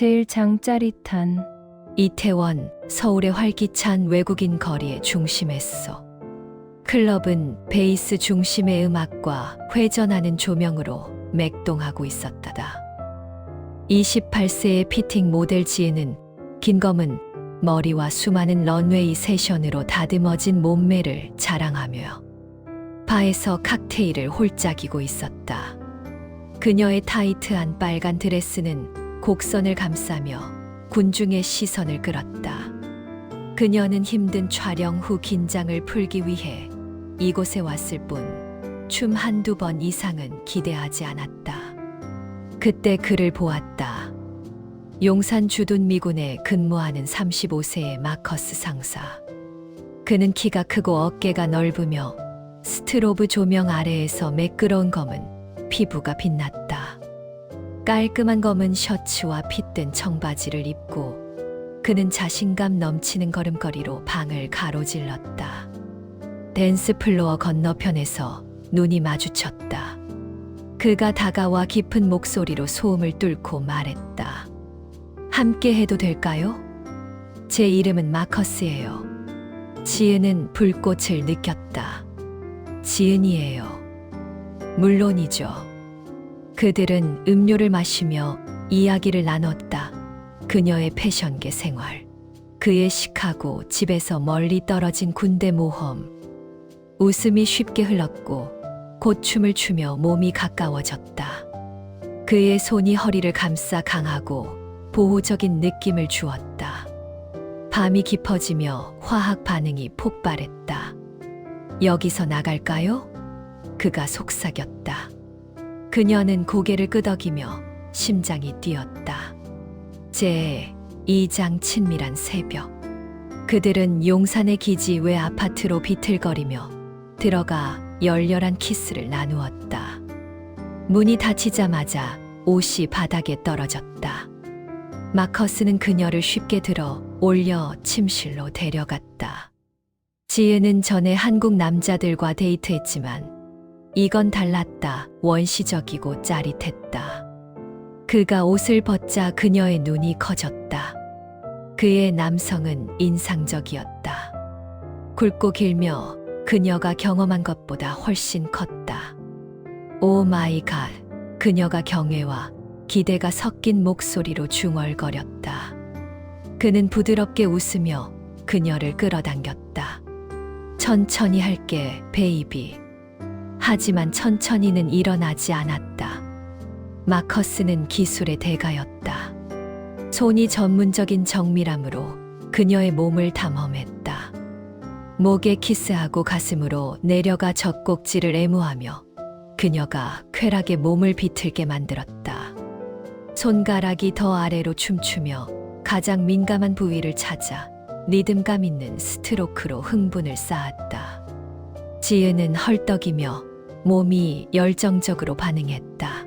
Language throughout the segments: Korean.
제일 장짜릿한 이태원, 서울의 활기찬 외국인 거리의 중심했어. 클럽은 베이스 중심의 음악과 회전하는 조명으로 맥동하고 있었다. 28세의 피팅 모델 지혜는 긴 검은 머리와 수많은 런웨이 세션으로 다듬어진 몸매를 자랑하며 바에서 칵테일을 홀짝이고 있었다. 그녀의 타이트한 빨간 드레스는 곡선을 감싸며 군중의 시선을 끌었다. 그녀는 힘든 촬영 후 긴장을 풀기 위해 이곳에 왔을 뿐 춤 한두 번 이상은 기대하지 않았다. 그때 그를 보았다. 용산 주둔 미군에 근무하는 35세의 마커스 상사. 그는 키가 크고 어깨가 넓으며 스트로브 조명 아래에서 매끄러운 검은 피부가 빛났다. 깔끔한 검은 셔츠와 핏된 청바지를 입고 그는 자신감 넘치는 걸음걸이로 방을 가로질렀다. 댄스 플로어 건너편에서 눈이 마주쳤다. 그가 다가와 깊은 목소리로 소음을 뚫고 말했다. 함께 해도 될까요? 제 이름은 마커스예요. 지은은 불꽃을 느꼈다. 지은이에요. 물론이죠. 그들은 음료를 마시며 이야기를 나눴다. 그녀의 패션계 생활, 그의 시카고 집에서 멀리 떨어진 군대 모험. 웃음이 쉽게 흘렀고 곧 춤을 추며 몸이 가까워졌다. 그의 손이 허리를 감싸 강하고 보호적인 느낌을 주었다. 밤이 깊어지며 화학 반응이 폭발했다. 여기서 나갈까요? 그가 속삭였다. 그녀는 고개를 끄덕이며 심장이 뛰었다. 제 2장 친밀한 새벽. 그들은 용산의 기지 외 아파트로 비틀거리며 들어가 열렬한 키스를 나누었다. 문이 닫히자마자 옷이 바닥에 떨어졌다. 마커스는 그녀를 쉽게 들어 올려 침실로 데려갔다. 지은은 전에 한국 남자들과 데이트했지만 이건 달랐다. 원시적이고 짜릿했다. 그가 옷을 벗자 그녀의 눈이 커졌다. 그의 남성은 인상적이었다. 굵고 길며 그녀가 경험한 것보다 훨씬 컸다. 오 마이 갓. 그녀가 경외와 기대가 섞인 목소리로 중얼거렸다. 그는 부드럽게 웃으며 그녀를 끌어당겼다. 천천히 할게, 베이비. 하지만 천천히는 일어나지 않았다. 마커스는 기술의 대가였다. 손이 전문적인 정밀함으로 그녀의 몸을 탐험했다. 목에 키스하고 가슴으로 내려가 젖꼭지를 애무하며 그녀가 쾌락의 몸을 비틀게 만들었다. 손가락이 더 아래로 춤추며 가장 민감한 부위를 찾아 리듬감 있는 스트로크로 흥분을 쌓았다. 지은은 헐떡이며 몸이 열정적으로 반응했다.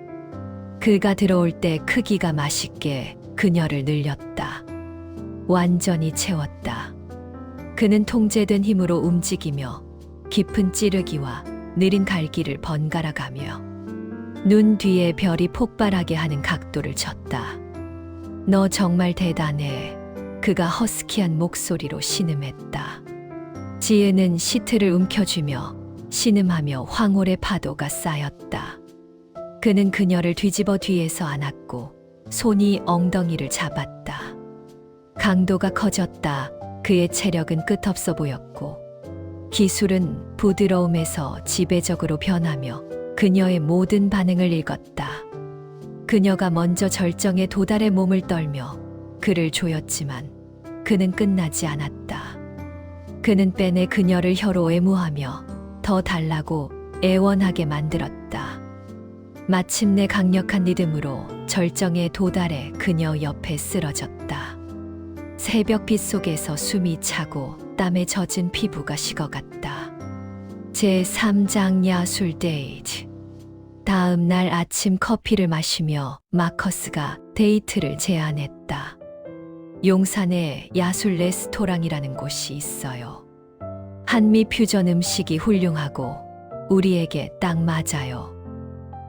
그가 들어올 때 크기가 맛있게 그녀를 늘렸다. 완전히 채웠다. 그는 통제된 힘으로 움직이며 깊은 찌르기와 느린 갈기를 번갈아 가며 눈 뒤에 별이 폭발하게 하는 각도를 쳤다. 너 정말 대단해. 그가 허스키한 목소리로 신음했다. 지혜는 시트를 움켜쥐며 신음하며 황홀의 파도가 쌓였다. 그는 그녀를 뒤집어 뒤에서 안았고 손이 엉덩이를 잡았다. 강도가 커졌다. 그의 체력은 끝없어 보였고 기술은 부드러움에서 지배적으로 변하며 그녀의 모든 반응을 읽었다. 그녀가 먼저 절정에 도달해 몸을 떨며 그를 조였지만 그는 끝나지 않았다. 그는 빼내 그녀를 혀로 애무하며 더 달라고 애원하게 만들었다. 마침내 강력한 리듬으로 절정에 도달해 그녀 옆에 쓰러졌다. 새벽빛 속에서 숨이 차고 땀에 젖은 피부가 식어갔다. 제3장 야술 데이트. 다음 날 아침 커피를 마시며 마커스가 데이트를 제안했다. 용산에 야술 레스토랑이라는 곳이 있어요. 한미 퓨전 음식이 훌륭하고 우리에게 딱 맞아요.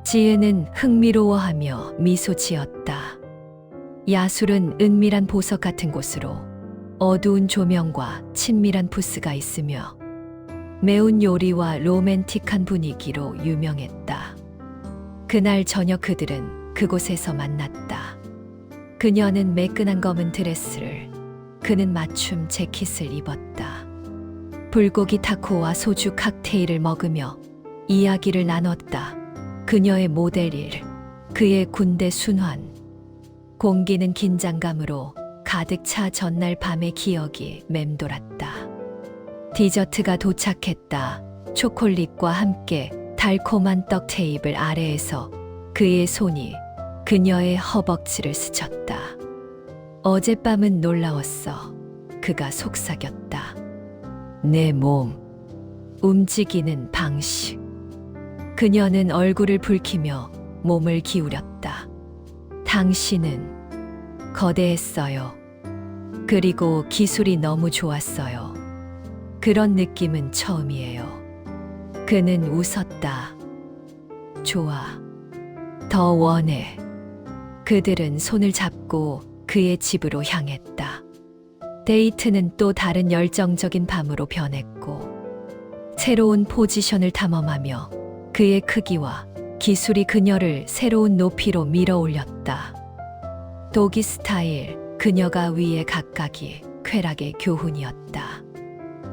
지혜는 흥미로워하며 미소 지었다. 야술은 은밀한 보석 같은 곳으로 어두운 조명과 친밀한 부스가 있으며 매운 요리와 로맨틱한 분위기로 유명했다. 그날 저녁 그들은 그곳에서 만났다. 그녀는 매끈한 검은 드레스를, 그는 맞춤 재킷을 입었다. 불고기 타코와 소주 칵테일을 먹으며 이야기를 나눴다. 그녀의 모델 일, 그의 군대 순환. 공기는 긴장감으로 가득 차 전날 밤의 기억이 맴돌았다. 디저트가 도착했다. 초콜릿과 함께 달콤한 떡 테이블 아래에서 그의 손이 그녀의 허벅지를 스쳤다. 어젯밤은 놀라웠어. 그가 속삭였다. 내 몸, 움직이는 방식. 그녀는 얼굴을 붉히며 몸을 기울였다. 당신은 거대했어요. 그리고 기술이 너무 좋았어요. 그런 느낌은 처음이에요. 그는 웃었다. 좋아. 더 원해. 그들은 손을 잡고 그의 집으로 향했다. 데이트는 또 다른 열정적인 밤으로 변했고, 새로운 포지션을 탐험하며 그의 크기와 기술이 그녀를 새로운 높이로 밀어 올렸다. 도기 스타일, 그녀가 위에 각각이 쾌락의 교훈이었다.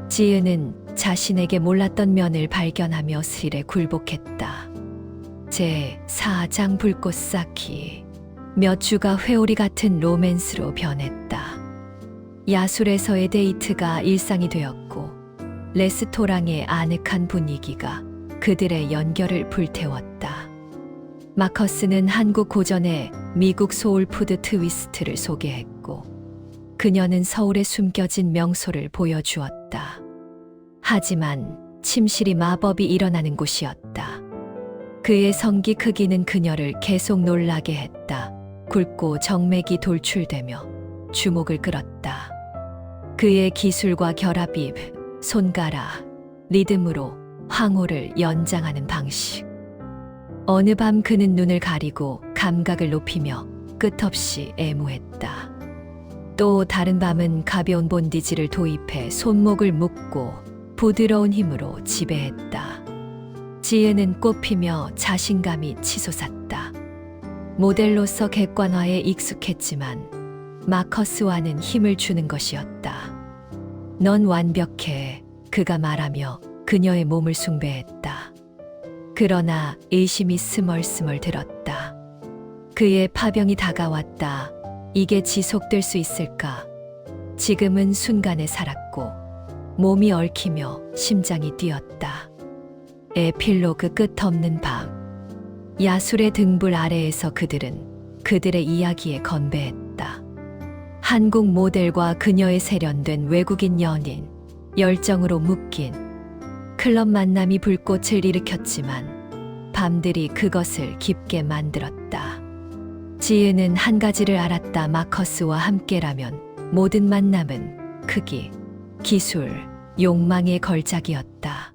지은은 자신에게 몰랐던 면을 발견하며 스릴에 굴복했다. 제 4장 불꽃 쌓기. 몇 주가 회오리 같은 로맨스로 변했다. 야술에서의 데이트가 일상이 되었고, 레스토랑의 아늑한 분위기가 그들의 연결을 불태웠다. 마커스는 한국 고전의 미국 소울푸드 트위스트를 소개했고, 그녀는 서울에 숨겨진 명소를 보여주었다. 하지만 침실이 마법이 일어나는 곳이었다. 그의 성기 크기는 그녀를 계속 놀라게 했다. 굵고 정맥이 돌출되며 주목을 끌었다. 그의 기술과 결합이 손가락, 리듬으로 황홀을 연장하는 방식. 어느 밤 그는 눈을 가리고 감각을 높이며 끝없이 애무했다. 또 다른 밤은 가벼운 본디지를 도입해 손목을 묶고 부드러운 힘으로 지배했다. 지혜는 꽃피며 자신감이 치솟았다. 모델로서 객관화에 익숙했지만 마커스와는 힘을 주는 것이었다. 넌 완벽해. 그가 말하며 그녀의 몸을 숭배했다. 그러나 의심이 스멀스멀 들었다. 그의 파병이 다가왔다. 이게 지속될 수 있을까? 지금은 순간에 살았고 몸이 얽히며 심장이 뛰었다. 에필로그 끝없는 밤. 야술의 등불 아래에서 그들은 그들의 이야기에 건배했다. 한국 모델과 그녀의 세련된 외국인 연인, 열정으로 묶인 클럽 만남이 불꽃을 일으켰지만 밤들이 그것을 깊게 만들었다. 지은은 한 가지를 알았다. 마커스와 함께라면 모든 만남은 크기, 기술, 욕망의 걸작이었다.